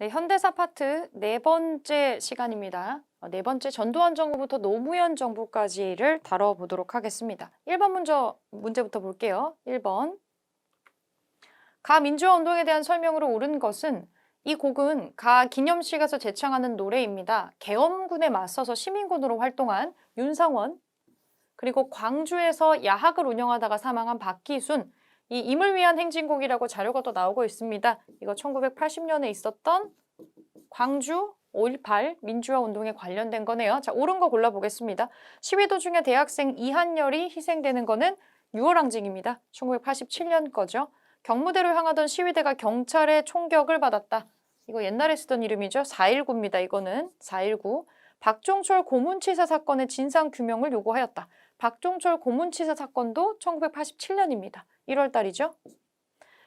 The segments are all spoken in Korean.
네, 현대사 파트 네 번째 시간입니다. 어, 네 번째 전두환 정부부터 노무현 정부까지를 다뤄보도록 하겠습니다. 1번 먼저 문제부터 볼게요. 1번. 가 민주화 운동에 대한 설명으로 옳은 것은 이 곡은 가 기념식에서 제창하는 노래입니다. 계엄군에 맞서서 시민군으로 활동한 윤상원, 그리고 광주에서 야학을 운영하다가 사망한 박기순, 이 임을 위한 행진곡이라고 자료가 또 나오고 있습니다. 이거 1980년에 있었던 광주 5.18 민주화 운동에 관련된 거네요. 자, 옳은 거 골라보겠습니다. 시위 도중에 대학생 이한열이 희생되는 거는 6월 항쟁입니다. 1987년 거죠. 경무대로 향하던 시위대가 경찰의 총격을 받았다. 이거 옛날에 쓰던 이름이죠. 4.19입니다. 이거는 4.19. 박종철 고문치사 사건의 진상 규명을 요구하였다. 박종철 고문치사 사건도 1987년입니다. 1월 달이죠.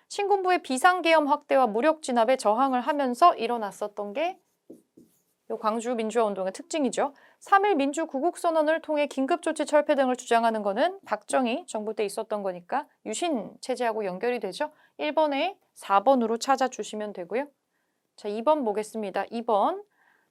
신군부의 비상계엄 확대와 무력 진압에 저항을 하면서 일어났었던 게요 광주 민주화 운동의 특징이죠. 3일 민주 구국 선언을 통해 긴급 조치 철폐 등을 주장하는 거는 박정희 정부 때 있었던 거니까 유신 체제하고 연결이 되죠. 1번에 4번으로 찾아주시면 되고요. 자, 2번 보겠습니다. 2번.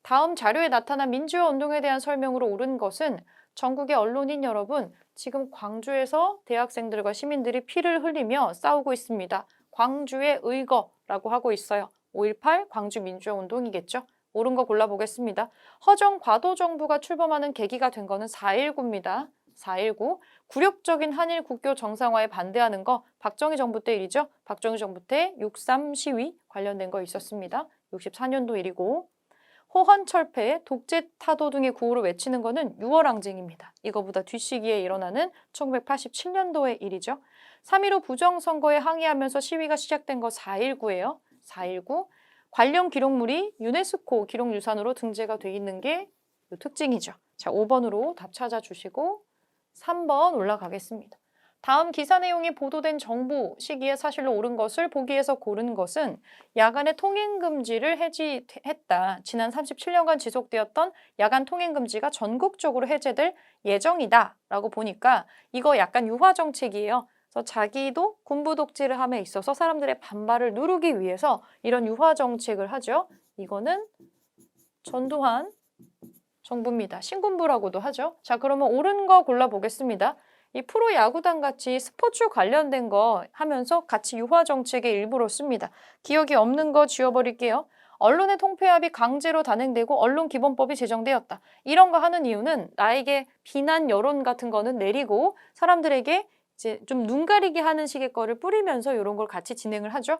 다음 자료에 나타난 민주화 운동에 대한 설명으로 옳은 것은 전국의 언론인 여러분, 지금 광주에서 대학생들과 시민들이 피를 흘리며 싸우고 있습니다. 광주의 의거라고 하고 있어요. 5.18 광주 민주화 운동이겠죠. 옳은 거 골라보겠습니다. 허정 과도 정부가 출범하는 계기가 된 거는 4.19입니다. 4.19. 굴욕적인 한일 국교 정상화에 반대하는 거 박정희 정부 때 일이죠. 박정희 정부 때 6.3 시위 관련된 거 있었습니다. 64년도 일이고 호헌철폐, 독재 타도 등의 구호를 외치는 거는 6월 항쟁입니다. 이거보다 뒤시기에 일어나는 1987년도의 일이죠. 3.15 부정선거에 항의하면서 시위가 시작된 거 4.19예요. 4.19. 관련 기록물이 유네스코 기록유산으로 등재가 돼 있는 게요 특징이죠. 자, 5번으로 답 찾아주시고 3번 올라가겠습니다. 다음 기사 내용이 보도된 정부 시기에 사실로 옳은 것을 보기에서 고른 것은 야간의 통행 금지를 해지했다. 지난 37년간 지속되었던 야간 통행 금지가 전국적으로 해제될 예정이다. 라고 보니까 이거 약간 유화 정책이에요. 그래서 자기도 군부 독재를 함에 있어서 사람들의 반발을 누르기 위해서 이런 유화 정책을 하죠. 이거는 전두환 정부입니다. 신군부라고도 하죠. 자, 그러면 옳은 거 골라보겠습니다. 이 프로 야구단 같이 스포츠 관련된 거 하면서 같이 유화 정책의 일부로 씁니다. 기억이 없는 거 지워버릴게요. 언론의 통폐합이 강제로 단행되고 언론 기본법이 제정되었다. 이런 거 하는 이유는 나에게 비난 여론 같은 거는 내리고 사람들에게 이제 좀 눈 가리게 하는 식의 거를 뿌리면서 이런 걸 같이 진행을 하죠.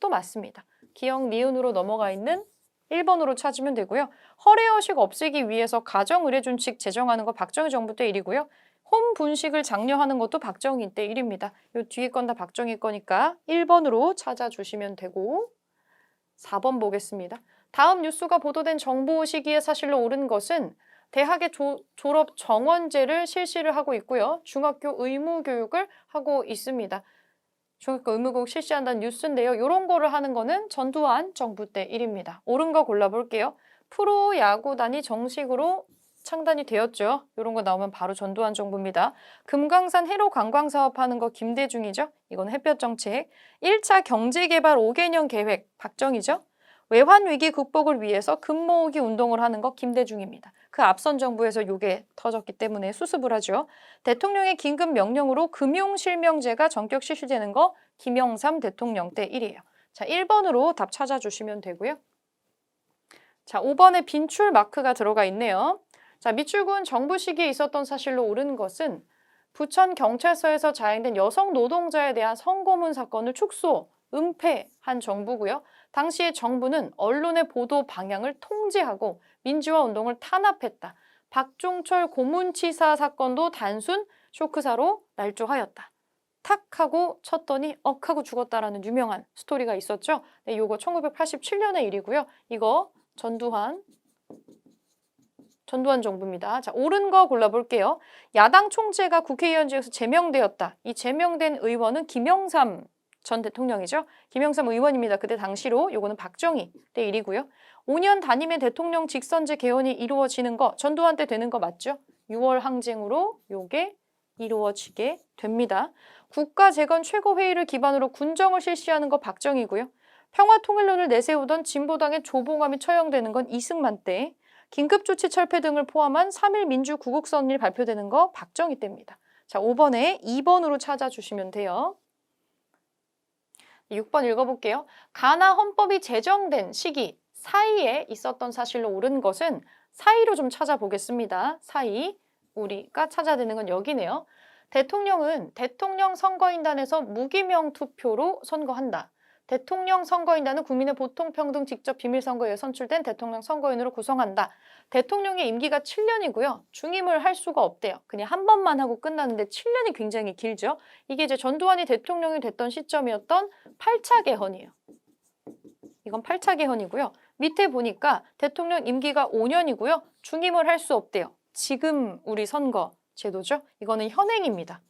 또 맞습니다. 기억 니은으로 넘어가 있는 1번으로 찾으면 되고요. 허례허식 없애기 위해서 가정의례준칙 제정하는 거 박정희 정부 때 일이고요. 홈 분식을 장려하는 것도 박정희 때 일입니다. 요 뒤에 건 다 박정희 거니까 1번으로 찾아주시면 되고 4번 보겠습니다. 다음 뉴스가 보도된 정보 시기에 사실로 옳은 것은 대학의 조, 졸업 정원제를 실시를 하고 있고요. 중학교 의무 교육을 하고 있습니다. 중학교 의무 교육 실시한다는 뉴스인데요. 이런 거를 하는 거는 전두환 정부 때 일입니다. 옳은 거 골라볼게요. 프로 야구단이 정식으로 창단이 되었죠. 이런 거 나오면 바로 전두환 정부입니다. 금강산 해로 관광 사업하는 거 김대중이죠. 이건 햇볕 정책. 1차 경제개발 5개년 계획 박정희죠. 외환 위기 극복을 위해서 금 모으기 운동을 하는 거 김대중입니다. 그 앞선 정부에서 요게 터졌기 때문에 수습을 하죠. 대통령의 긴급 명령으로 금융실명제가 전격 실시되는 거 김영삼 대통령 때 1이에요. 자, 1번으로 답 찾아주시면 되고요. 자, 5번에 빈출 마크가 들어가 있네요. 자, 미출군 정부 시기에 있었던 사실로 옳은 것은 부천 경찰서에서 자행된 여성 노동자에 대한 성고문 사건을 축소, 은폐한 정부고요. 당시에 정부는 언론의 보도 방향을 통제하고 민주화 운동을 탄압했다. 박종철 고문치사 사건도 단순 쇼크사로 날조하였다. 탁 하고 쳤더니 억 하고 죽었다라는 유명한 스토리가 있었죠. 네, 요거 1987년의 일이고요. 이거 전두환 전두환 정부입니다. 자, 옳은 거 골라볼게요. 야당 총재가 국회의원직에서 제명되었다. 이 제명된 의원은 김영삼 전 대통령이죠. 김영삼 의원입니다. 그때 당시로 요거는 박정희 때 일이고요. 5년 단임의 대통령 직선제 개헌이 이루어지는 거 전두환 때 되는 거 맞죠? 6월 항쟁으로 요게 이루어지게 됩니다. 국가 재건 최고회의를 기반으로 군정을 실시하는 거 박정희고요. 평화통일론을 내세우던 진보당의 조봉암이 처형되는 건 이승만 때, 긴급조치 철폐 등을 포함한 3.1 민주 구국선일 발표되는 거 박정희 때입니다. 자, 5번에 2번으로 찾아주시면 돼요. 6번 읽어볼게요. 가나 헌법이 제정된 시기 사이에 있었던 사실로 옳은 것은 사이로 좀 찾아보겠습니다. 사이. 우리가 찾아야 되는 건 여기네요. 대통령은 대통령 선거인단에서 무기명 투표로 선거한다. 대통령 선거인단은 국민의 보통평등 직접 비밀선거에 선출된 대통령 선거인으로 구성한다. 대통령의 임기가 7년이고요. 중임을 할 수가 없대요. 그냥 한 번만 하고 끝나는데 7년이 굉장히 길죠. 이게 이제 전두환이 대통령이 됐던 시점이었던 8차 개헌이에요. 이건 8차 개헌이고요. 밑에 보니까 대통령 임기가 5년이고요. 중임을 할 수 없대요. 지금 우리 선거 제도죠. 이거는 현행입니다.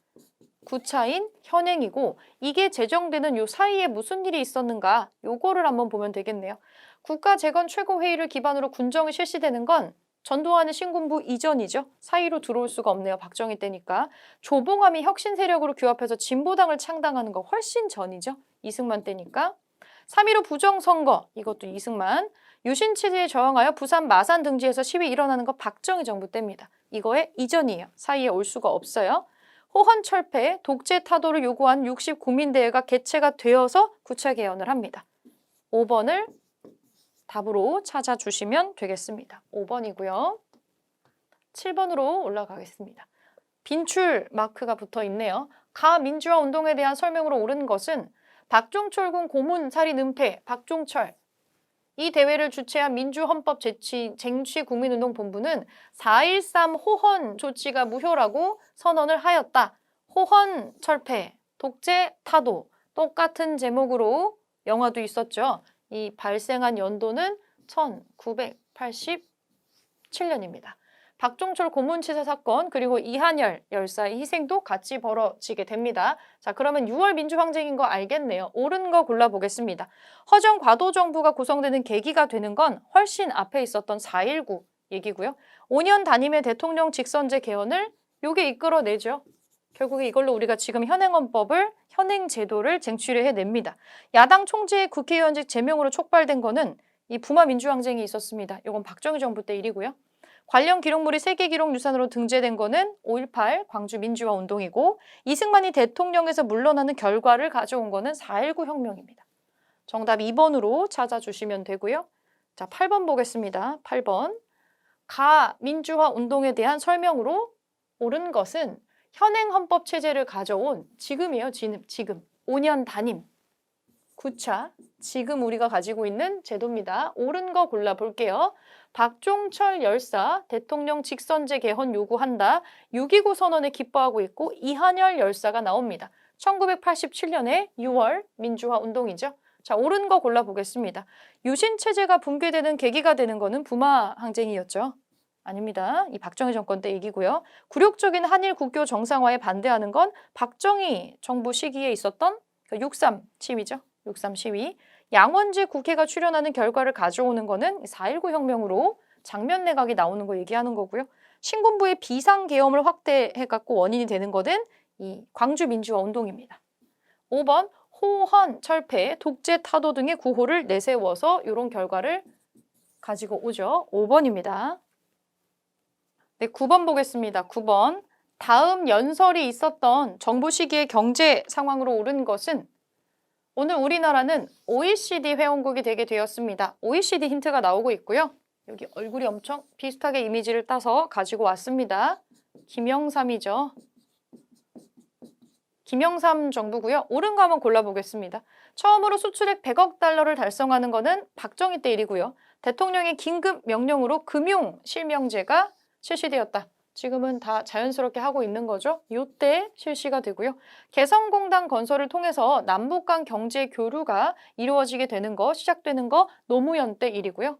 9차인 현행이고 이게 제정되는 요 사이에 무슨 일이 있었는가 요거를 한번 보면 되겠네요. 국가재건 최고회의를 기반으로 군정이 실시되는 건 전두환의 신군부 이전이죠. 사이로 들어올 수가 없네요. 박정희 때니까. 조봉암이 혁신 세력으로 규합해서 진보당을 창당하는 거 훨씬 전이죠. 이승만 때니까. 3.15 부정선거 이것도 이승만. 유신 체제에 저항하여 부산 마산 등지에서 시위 일어나는 거 박정희 정부 때입니다. 이거의 이전이에요. 사이에 올 수가 없어요. 호헌 철폐, 독재 타도를 요구한 60 국민대회가 개최가 되어서 구체 개헌을 합니다. 5번을 답으로 찾아주시면 되겠습니다. 5번이고요. 7번으로 올라가겠습니다. 빈출 마크가 붙어 있네요. 가 민주화 운동에 대한 설명으로 옳은 것은 박종철군 고문 살인 은폐 박종철 이 대회를 주최한 민주헌법 제취, 쟁취 국민운동본부는 4.13 호헌 조치가 무효라고 선언을 하였다. 호헌 철폐, 독재 타도 똑같은 제목으로 영화도 있었죠. 이 발생한 연도는 1987년입니다. 박종철 고문치사 사건 그리고 이한열 열사의 희생도 같이 벌어지게 됩니다. 자 그러면 6월 민주항쟁인 거 알겠네요. 옳은 거 골라보겠습니다. 허정 과도 정부가 구성되는 계기가 되는 건 훨씬 앞에 있었던 4.19 얘기고요. 5년 단임의 대통령 직선제 개헌을 요게 이끌어내죠. 결국에 이걸로 우리가 지금 현행헌법을 현행 제도를 쟁취를 해냅니다. 야당 총재의 국회의원직 제명으로 촉발된 거는 이 부마 민주항쟁이 있었습니다. 이건 박정희 정부 때 일이고요. 관련 기록물이 세계 기록 유산으로 등재된 거는 5.18 광주 민주화 운동이고 이승만이 대통령에서 물러나는 결과를 가져온 거는 4.19 혁명입니다. 정답 2번으로 찾아주시면 되고요. 자, 8번 보겠습니다. 8번. 가 민주화 운동에 대한 설명으로 옳은 것은 현행 헌법 체제를 가져온 지금이에요. 지금. 지금. 5년 단임. 9차. 지금 우리가 가지고 있는 제도입니다. 옳은 거 골라 볼게요. 박종철 열사 대통령 직선제 개헌 요구한다. 6.29 선언에 기뻐하고 있고 이한열 열사가 나옵니다. 1987년에 6월 민주화 운동이죠. 자, 옳은 거 골라보겠습니다. 유신 체제가 붕괴되는 계기가 되는 거는 부마 항쟁이었죠. 아닙니다. 이 박정희 정권 때 얘기고요. 굴욕적인 한일 국교 정상화에 반대하는 건 박정희 정부 시기에 있었던 6.3 시위죠. 6.3 시위. 양원재 국회가 출연하는 결과를 가져오는 거는 4.19 혁명으로 장면 내각이 나오는 거 얘기하는 거고요. 신군부의 비상계엄을 확대해갖고 원인이 되는 거는 이 광주 민주화 운동입니다. 5번 호헌, 철폐, 독재 타도 등의 구호를 내세워서 이런 결과를 가지고 오죠. 5번입니다. 네, 9번 보겠습니다. 9번. 다음 연설이 있었던 정부 시기의 경제 상황으로 옳은 것은 오늘 우리나라는 OECD 회원국이 되게 되었습니다. OECD 힌트가 나오고 있고요. 여기 얼굴이 엄청 비슷하게 이미지를 따서 가지고 왔습니다. 김영삼이죠. 김영삼 정부고요. 옳은 거 한번 골라보겠습니다. 처음으로 수출액 100억 달러를 달성하는 거는 박정희 때 일이고요. 대통령의 긴급 명령으로 금융 실명제가 실시되었다. 지금은 다 자연스럽게 하고 있는 거죠. 이때 실시가 되고요. 개성공단 건설을 통해서 남북 간 경제 교류가 이루어지게 되는 거, 시작되는 거 노무현 때 일이고요.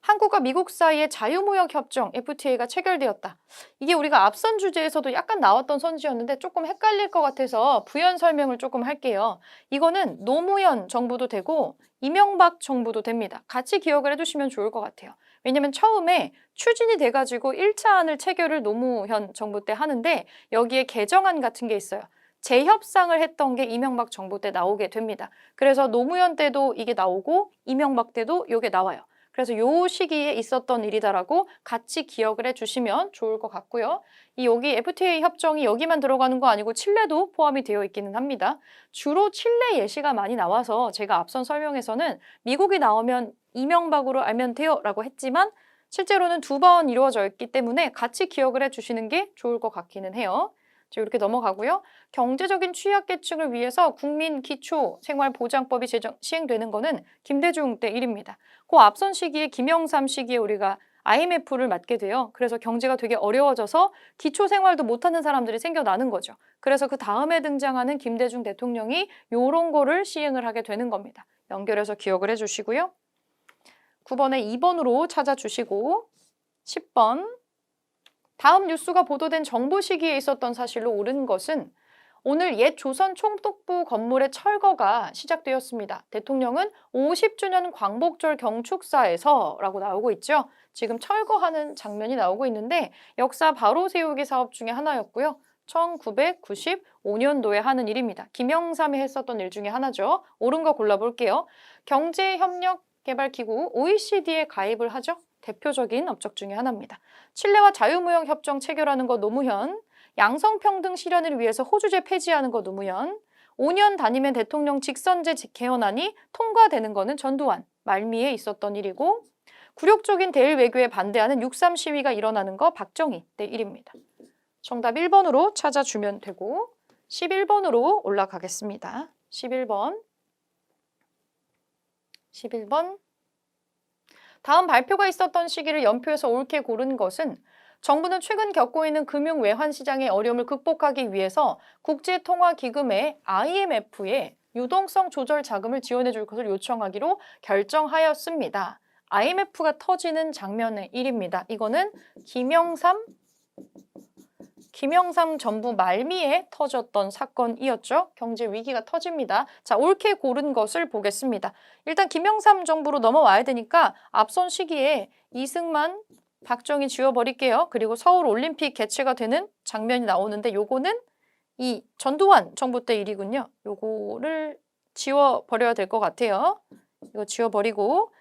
한국과 미국 사이의 자유무역 협정 FTA가 체결되었다. 이게 우리가 앞선 주제에서도 약간 나왔던 선지였는데 조금 헷갈릴 것 같아서 부연 설명을 조금 할게요. 이거는 노무현 정부도 되고 이명박 정부도 됩니다. 같이 기억을 해두시면 좋을 것 같아요. 왜냐면 처음에 추진이 돼가지고 1차안을 체결을 노무현 정부 때 하는데 여기에 개정안 같은 게 있어요. 재협상을 했던 게 이명박 정부 때 나오게 됩니다. 그래서 노무현 때도 이게 나오고 이명박 때도 이게 나와요. 그래서 요 시기에 있었던 일이다라고 같이 기억을 해주시면 좋을 것 같고요. 이 여기 FTA 협정이 여기만 들어가는 거 아니고 칠레도 포함이 되어 있기는 합니다. 주로 칠레 예시가 많이 나와서 제가 앞선 설명에서는 미국이 나오면 이명박으로 알면 돼요 라고 했지만 실제로는 두 번 이루어져 있기 때문에 같이 기억을 해주시는 게 좋을 것 같기는 해요. 자, 이렇게 넘어가고요. 경제적인 취약계층을 위해서 국민 기초 생활보장법이 제정, 시행되는 거는 김대중 때 일입니다. 그 앞선 시기에 김영삼 시기에 우리가 IMF를 맞게 돼요. 그래서 경제가 되게 어려워져서 기초 생활도 못하는 사람들이 생겨나는 거죠. 그래서 그 다음에 등장하는 김대중 대통령이 요런 거를 시행을 하게 되는 겁니다. 연결해서 기억을 해주시고요. 9번에 2번으로 찾아주시고 10번 다음 뉴스가 보도된 정부 시기에 있었던 사실로 옳은 것은 오늘 옛 조선 총독부 건물의 철거가 시작되었습니다. 대통령은 50주년 광복절 경축사에서 라고 나오고 있죠. 지금 철거하는 장면이 나오고 있는데 역사 바로 세우기 사업 중에 하나였고요. 1995년도에 하는 일입니다. 김영삼이 했었던 일 중에 하나죠. 옳은 거 골라볼게요. 경제협력 개발기구 OECD에 가입을 하죠. 대표적인 업적 중에 하나입니다. 칠레와 자유무역 협정 체결하는 거 노무현, 양성평등 실현을 위해서 호주제 폐지하는 거 노무현, 5년 다니면 대통령 직선제 개헌안이 통과되는 거는 전두환, 말미에 있었던 일이고 굴욕적인 대일 외교에 반대하는 6.3 시위가 일어나는 거 박정희 때 일입니다. 정답 1번으로 찾아주면 되고 11번으로 올라가겠습니다. 11번 11번 다음 발표가 있었던 시기를 연표해서 옳게 고른 것은 정부는 최근 겪고 있는 금융 외환 시장의 어려움을 극복하기 위해서 국제통화기금의 IMF에 유동성 조절 자금을 지원해 줄 것을 요청하기로 결정하였습니다. IMF가 터지는 장면의 일입니다. 이거는 김영삼 김영삼 정부 말미에 터졌던 사건이었죠. 경제 위기가 터집니다. 자, 옳게 고른 것을 보겠습니다. 일단 김영삼 정부로 넘어와야 되니까 앞선 시기에 이승만, 박정희 지워버릴게요. 그리고 서울 올림픽 개최가 되는 장면이 나오는데 요거는 이 전두환 정부 때 일이군요. 요거를 지워버려야 될 것 같아요. 이거 지워버리고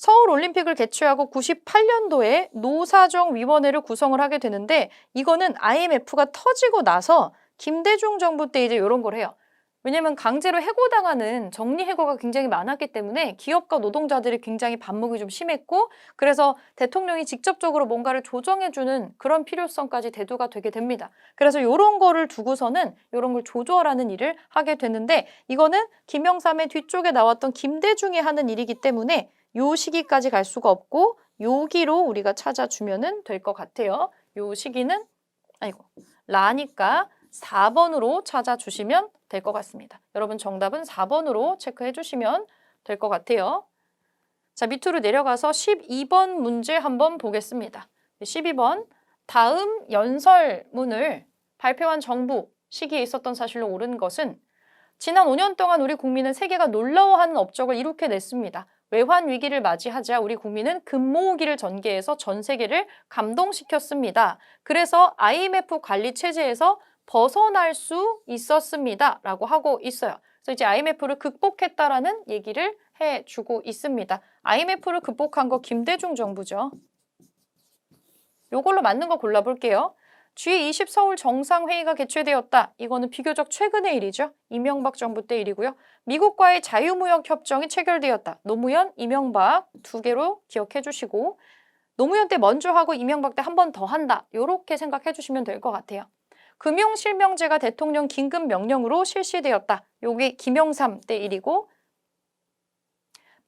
서울 올림픽을 개최하고 98년도에 노사정 위원회를 구성을 하게 되는데 이거는 IMF가 터지고 나서 김대중 정부 때 이제 이런 걸 해요. 왜냐면 강제로 해고당하는 정리 해고가 굉장히 많았기 때문에 기업과 노동자들이 굉장히 반목이 좀 심했고 그래서 대통령이 직접적으로 뭔가를 조정해주는 그런 필요성까지 대두가 되게 됩니다. 그래서 이런 거를 두고서는 이런 걸 조절하는 일을 하게 되는데 이거는 김영삼의 뒤쪽에 나왔던 김대중이 하는 일이기 때문에 요 시기까지 갈 수가 없고 여기로 우리가 찾아주면은 될것 같아요. 요 시기는 아이고 라니까 4번으로 찾아주시면 될 것 같습니다. 여러분 정답은 4번으로 체크해 주시면 될 것 같아요. 자 밑으로 내려가서 12번 문제 한번 보겠습니다. 12번 다음 연설문을 발표한 정부 시기에 있었던 사실로 옳은 것은 지난 5년 동안 우리 국민은 세계가 놀라워하는 업적을 이룩해 냈습니다. 외환 위기를 맞이하자 우리 국민은 금모으기를 전개해서 전 세계를 감동시켰습니다. 그래서 IMF 관리 체제에서 벗어날 수 있었습니다. 라고 하고 있어요. 그래서 이제 IMF를 극복했다라는 얘기를 해주고 있습니다. IMF를 극복한 거 김대중 정부죠. 요걸로 맞는 거 골라볼게요. G20 서울 정상회의가 개최되었다. 이거는 비교적 최근의 일이죠. 이명박 정부 때 일이고요. 미국과의 자유무역 협정이 체결되었다. 노무현, 이명박 두 개로 기억해 주시고 노무현 때 먼저 하고 이명박 때 한 번 더 한다. 이렇게 생각해 주시면 될 것 같아요. 금융실명제가 대통령 긴급 명령으로 실시되었다. 요게 김영삼 때 일이고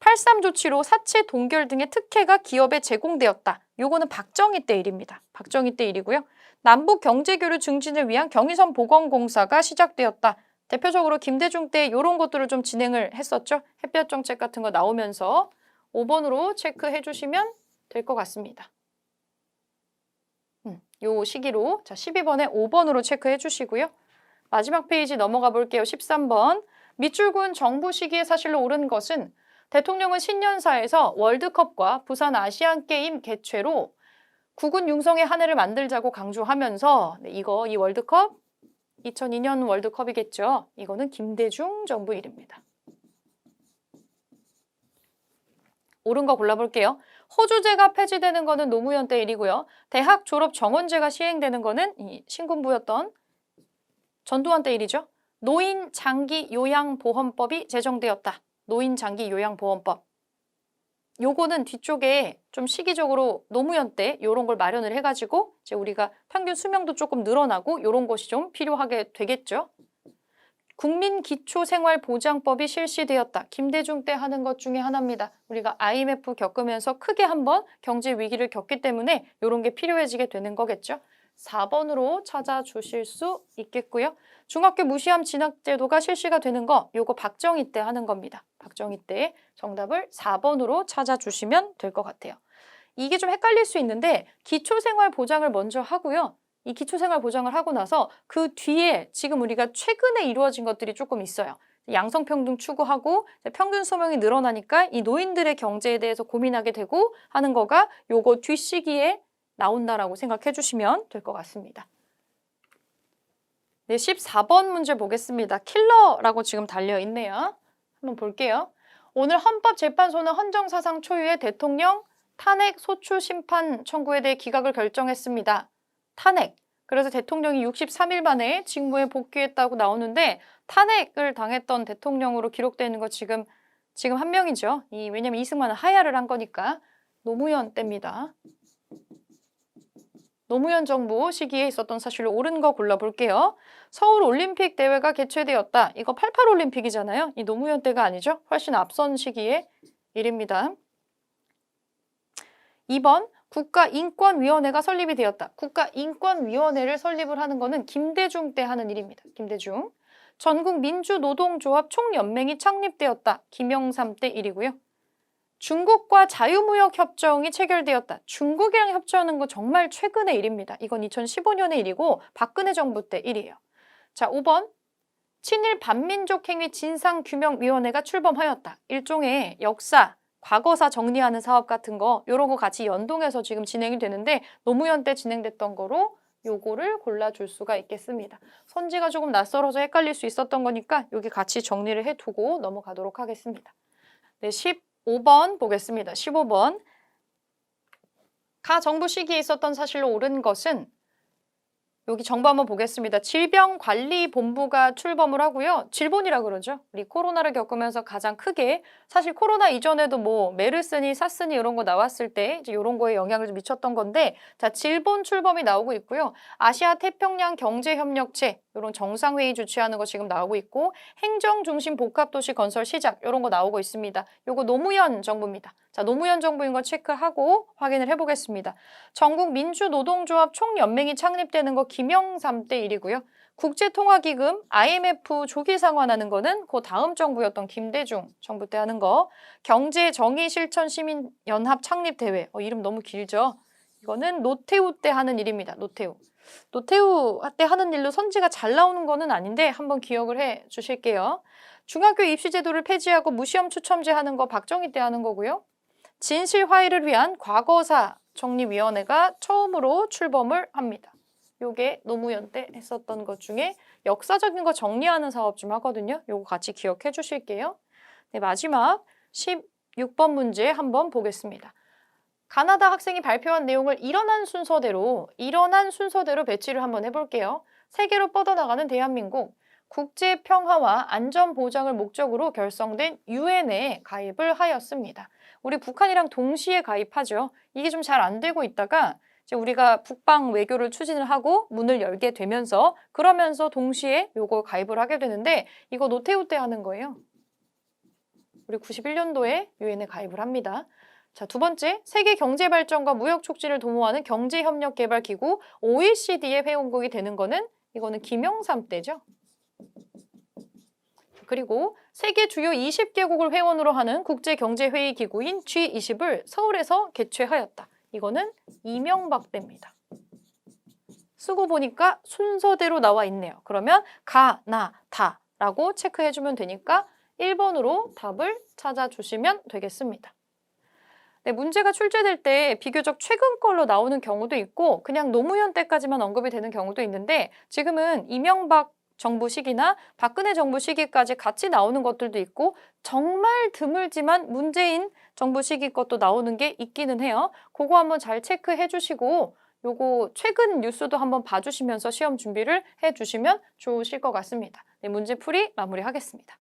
83 조치로 사채 동결 등의 특혜가 기업에 제공되었다. 요거는 박정희 때 일입니다. 박정희 때 일이고요. 남북 경제교류 증진을 위한 경의선 보건공사가 시작되었다. 대표적으로 김대중 때 이런 것들을 좀 진행을 했었죠. 햇볕 정책 같은 거 나오면서 5번으로 체크해 주시면 될 것 같습니다. 음, 요 시기로 자 12번에 5번으로 체크해 주시고요. 마지막 페이지 넘어가 볼게요. 13번 밑줄군 정부 시기에 사실로 옳은 것은 대통령은 신년사에서 월드컵과 부산 아시안게임 개최로 국군 융성의 한 해를 만들자고 강조하면서 네, 이거 이 월드컵 2002년 월드컵이겠죠. 이거는 김대중 정부 일입니다. 옳은 거 골라볼게요. 호주제가 폐지되는 거는 노무현 때 일이고요. 대학 졸업 정원제가 시행되는 거는 이 신군부였던 전두환 때 일이죠. 노인 장기 요양 보험법이 제정되었다. 노인 장기 요양보험법. 요거는 뒤쪽에 좀 시기적으로 노무현 때 요런 걸 마련을 해가지고 이제 우리가 평균 수명도 조금 늘어나고 요런 것이 좀 필요하게 되겠죠. 국민기초생활보장법이 실시되었다. 김대중 때 하는 것 중에 하나입니다. 우리가 IMF 겪으면서 크게 한번 경제 위기를 겪기 때문에 이런 게 필요해지게 되는 거겠죠. 4번으로 찾아주실 수 있겠고요. 중학교 무시함 진학제도가 실시가 되는 거 요거 박정희 때 하는 겁니다. 박정희 때 정답을 4번으로 찾아주시면 될 것 같아요. 이게 좀 헷갈릴 수 있는데 기초생활 보장을 먼저 하고요. 이 기초생활 보장을 하고 나서 그 뒤에 지금 우리가 최근에 이루어진 것들이 조금 있어요. 양성평등 추구하고 평균 수명이 늘어나니까 이 노인들의 경제에 대해서 고민하게 되고 하는 거가 요거 뒷시기에 나온다라고 생각해 주시면 될 것 같습니다. 네, 14번 문제 보겠습니다. 킬러라고 지금 달려 있네요. 한번 볼게요. 오늘 헌법재판소는 헌정사상 초유의 대통령 탄핵 소추 심판 청구에 대해 기각을 결정했습니다. 탄핵. 그래서 대통령이 63일 만에 직무에 복귀했다고 나오는데 탄핵을 당했던 대통령으로 기록되는 거 지금 지금 한 명이죠. 이 왜냐면 이승만은 하야를 한 거니까 노무현 때입니다. 노무현 정부 시기에 있었던 사실로 옳은 거 골라볼게요. 서울 올림픽 대회가 개최되었다. 이거 88 올림픽이잖아요. 이 노무현 때가 아니죠. 훨씬 앞선 시기의 일입니다. 2번 국가인권위원회가 설립이 되었다. 국가인권위원회를 설립을 하는 거는 김대중 때 하는 일입니다. 김대중. 전국 민주노동조합 총연맹이 창립되었다. 김영삼 때 일이고요. 중국과 자유무역 협정이 체결되었다. 중국이랑 협정하는 거 정말 최근의 일입니다. 이건 2015년의 일이고 박근혜 정부 때 일이에요. 자, 5번. 친일 반민족 행위 진상규명위원회가 출범하였다. 일종의 역사, 과거사 정리하는 사업 같은 거 이런 거 같이 연동해서 지금 진행이 되는데 노무현 때 진행됐던 거로 요거를 골라줄 수가 있겠습니다. 선지가 조금 낯설어서 헷갈릴 수 있었던 거니까 여기 같이 정리를 해두고 넘어가도록 하겠습니다. 네, 15번 보겠습니다. 15번. 가 정부 시기에 있었던 사실로 옳은 것은 여기 정보 한번 보겠습니다. 질병관리본부가 출범을 하고요. 질본이라 그러죠. 우리 코로나를 겪으면서 가장 크게 사실 코로나 이전에도 뭐 메르스니 사스니 이런 거 나왔을 때 이제 이런 거에 영향을 좀 미쳤던 건데 자 질본 출범이 나오고 있고요. 아시아 태평양 경제협력체 이런 정상회의 주최하는 거 지금 나오고 있고 행정중심 복합도시 건설 시작 이런 거 나오고 있습니다. 요거 노무현 정부입니다. 자 노무현 정부인 거 체크하고 확인을 해보겠습니다. 전국 민주노동조합 총연맹이 창립되는 거 김영삼 때 일이고요. 국제통화기금 IMF 조기 상환하는 거는 그 다음 정부였던 김대중 정부 때 하는 거. 경제 정의 실천 시민 연합 창립 대회. 어, 이름 너무 길죠? 이거는 노태우 때 하는 일입니다. 노태우. 노태우 때 하는 일로 선지가 잘 나오는 거는 아닌데 한번 기억을 해 주실게요. 중학교 입시 제도를 폐지하고 무시험 추첨제 하는 거 박정희 때 하는 거고요. 진실 화해를 위한 과거사 정리위원회가 처음으로 출범을 합니다. 요게 노무현 때 했었던 것 중에 역사적인 거 정리하는 사업 좀 하거든요. 요거 같이 기억해 주실게요. 네, 마지막 16번 문제 한번 보겠습니다. 가나다 학생이 발표한 내용을 일어난 순서대로 일어난 순서대로 배치를 한번 해볼게요. 세계로 뻗어나가는 대한민국 국제 평화와 안전 보장을 목적으로 결성된 유엔에 가입을 하였습니다. 우리 북한이랑 동시에 가입하죠. 이게 좀 잘 안 되고 있다가 우리가 북방 외교를 추진을 하고 문을 열게 되면서 그러면서 동시에 요거 가입을 하게 되는데 이거 노태우 때 하는 거예요. 우리 91년도에 유엔에 가입을 합니다. 자, 두 번째, 세계 경제 발전과 무역 촉진을 도모하는 경제 협력 개발 기구 OECD의 회원국이 되는 거는 이거는 김영삼 때죠. 그리고 세계 주요 20개국을 회원으로 하는 국제경제회의 기구인 G20을 서울에서 개최하였다. 이거는 이명박 때입니다. 쓰고 보니까 순서대로 나와 있네요. 그러면 가, 나, 다 라고 체크해주면 되니까 1번으로 답을 찾아주시면 되겠습니다. 네, 문제가 출제될 때 비교적 최근 걸로 나오는 경우도 있고 그냥 노무현 때까지만 언급이 되는 경우도 있는데 지금은 이명박 정부 시기나 박근혜 정부 시기까지 같이 나오는 것들도 있고 정말 드물지만 문재인 정부 시기 것도 나오는 게 있기는 해요. 그거 한번 잘 체크해 주시고 요거 최근 뉴스도 한번 봐주시면서 시험 준비를 해 주시면 좋으실 것 같습니다. 네, 문제풀이 마무리하겠습니다.